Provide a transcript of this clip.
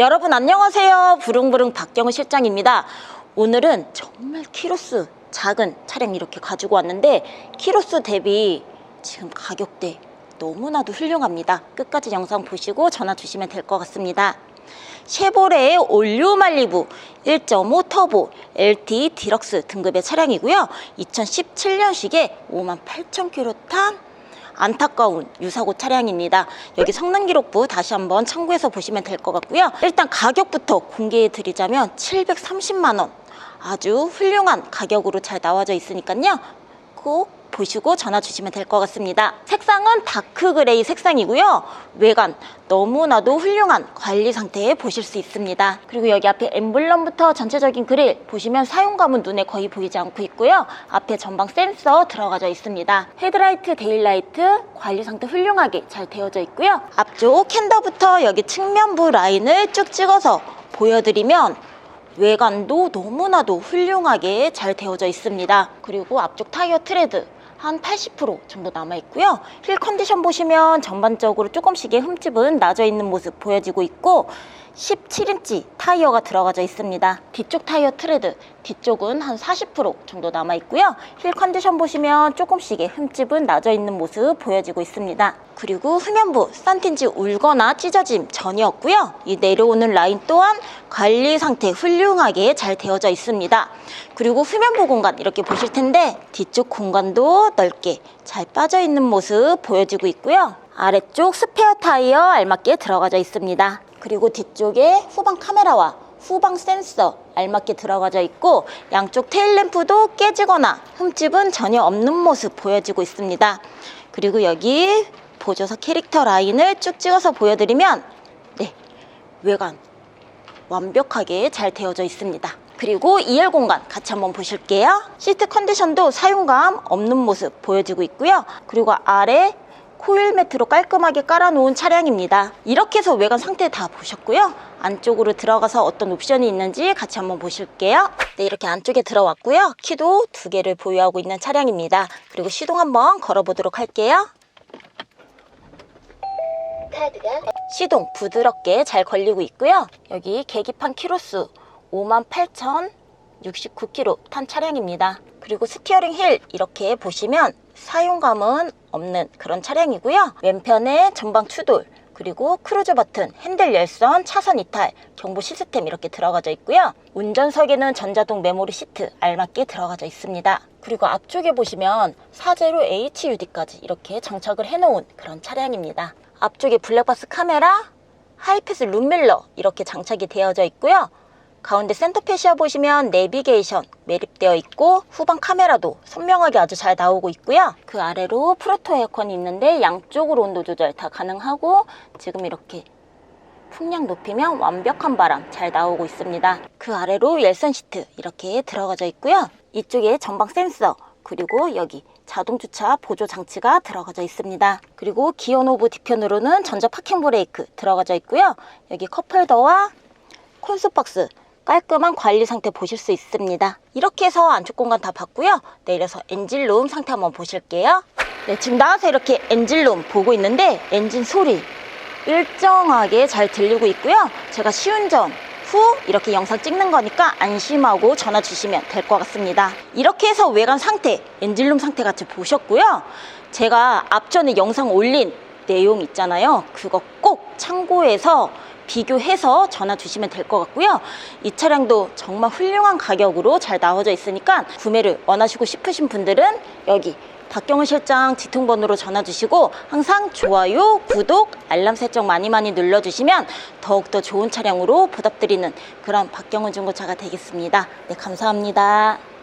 여러분 안녕하세요. 부릉부릉 박경우 실장입니다. 오늘은 정말 키로수 작은 차량 이렇게 가지고 왔는데 키로수 대비 지금 가격대 너무나도 훌륭합니다. 끝까지 영상 보시고 전화 주시면 될 것 같습니다. 쉐보레의 올류 말리부 1.5 터보 LT 디럭스 등급의 차량이고요. 2017년식에 58,000km 탄 안타까운 유사고 차량입니다. 여기 성능 기록부 다시 한번 참고해서 보시면 될 것 같고요. 일단 가격부터 공개해 드리자면 730만 원. 아주 훌륭한 가격으로 잘 나와져 있으니까요. 꼭 보시고 전화 주시면 될 것 같습니다. 색상은 다크 그레이 색상이고요. 외관 너무나도 훌륭한 관리 상태에 보실 수 있습니다. 그리고 여기 앞에 엠블럼부터 전체적인 그릴 보시면 사용감은 눈에 거의 보이지 않고 있고요. 앞에 전방 센서 들어가져 있습니다. 헤드라이트, 데일라이트 관리 상태 훌륭하게 잘 되어져 있고요. 앞쪽 캔더부터 여기 측면부 라인을 쭉 찍어서 보여드리면 외관도 너무나도 훌륭하게 잘 되어져 있습니다. 그리고 앞쪽 타이어 트레드 한 80% 정도 남아 있고요. 힐 컨디션 보시면 전반적으로 조금씩의 흠집은 나져 있는 모습 보여지고 있고 17인치 타이어가 들어가져 있습니다. 뒤쪽 타이어 트레드 뒤쪽은 한 40% 정도 남아 있고요. 힐 컨디션 보시면 조금씩의 흠집은 나져 있는 모습 보여지고 있습니다. 그리고 후면부 싼틴지 울거나 찢어짐 전혀 없고요. 이 내려오는 라인 또한 관리 상태 훌륭하게 잘 되어져 있습니다. 그리고 후면부 공간 이렇게 보실 텐데 뒤쪽 공간도 넓게 잘 빠져 있는 모습 보여지고 있고요. 아래쪽 스페어 타이어 알맞게 들어가져 있습니다. 그리고 뒤쪽에 후방 카메라와 후방 센서 알맞게 들어가져 있고 양쪽 테일램프도 깨지거나 흠집은 전혀 없는 모습 보여지고 있습니다. 그리고 여기 보조석 캐릭터 라인을 쭉 찍어서 보여드리면 네 외관 완벽하게 잘 되어져 있습니다. 그리고 2열 공간 같이 한번 보실게요. 시트 컨디션도 사용감 없는 모습 보여지고 있고요. 그리고 아래 코일 매트로 깔끔하게 깔아놓은 차량입니다. 이렇게 해서 외관 상태 다 보셨고요. 안쪽으로 들어가서 어떤 옵션이 있는지 같이 한번 보실게요. 네, 이렇게 안쪽에 들어왔고요. 키도 두 개를 보유하고 있는 차량입니다. 그리고 시동 한번 걸어보도록 할게요. 시동 부드럽게 잘 걸리고 있고요. 여기 계기판 키로수 58,069km 탄 차량입니다. 그리고 스티어링 힐 이렇게 보시면 사용감은 없는 그런 차량이고요. 왼편에 전방 추돌 그리고 크루즈 버튼, 핸들 열선, 차선 이탈, 경보 시스템 이렇게 들어가져 있고요. 운전석에는 전자동 메모리 시트 알맞게 들어가져 있습니다. 그리고 앞쪽에 보시면 사제로 HUD까지 이렇게 장착을 해놓은 그런 차량입니다. 앞쪽에 블랙박스 카메라, 하이패스 룸밀러 이렇게 장착이 되어져 있고요. 가운데 센터페시아 보시면 내비게이션 매립되어 있고 후방 카메라도 선명하게 아주 잘 나오고 있고요. 그 아래로 프로토 에어컨이 있는데 양쪽으로 온도 조절 다 가능하고 지금 이렇게 풍량 높이면 완벽한 바람 잘 나오고 있습니다. 그 아래로 열선 시트 이렇게 들어가져 있고요. 이쪽에 전방 센서 그리고 여기 자동 주차 보조 장치가 들어가져 있습니다. 그리고 기어 노브 뒤편으로는 전자 파킹 브레이크 들어가져 있고요. 여기 컵홀더와 콘솔 박스 깔끔한 관리 상태 보실 수 있습니다. 이렇게 해서 안쪽 공간 다 봤고요. 내려서 엔진 룸 상태 한번 보실게요. 네, 지금 나와서 이렇게 엔진 룸 보고 있는데 엔진 소리 일정하게 잘 들리고 있고요. 제가 시운전 후 이렇게 영상 찍는 거니까 안심하고 전화 주시면 될 것 같습니다. 이렇게 해서 외관 상태, 엔진룸 상태 같이 보셨고요. 제가 앞전에 영상 올린 내용 있잖아요. 그거 꼭 참고해서 비교해서 전화 주시면 될 것 같고요. 이 차량도 정말 훌륭한 가격으로 잘 나와져 있으니까 구매를 원하시고 싶으신 분들은 여기 박경훈 실장 지통번호로 전화 주시고 항상 좋아요, 구독, 알람 설정 많이 많이 눌러주시면 더욱더 좋은 차량으로 보답드리는 그런 박경훈 중고차가 되겠습니다. 네, 감사합니다.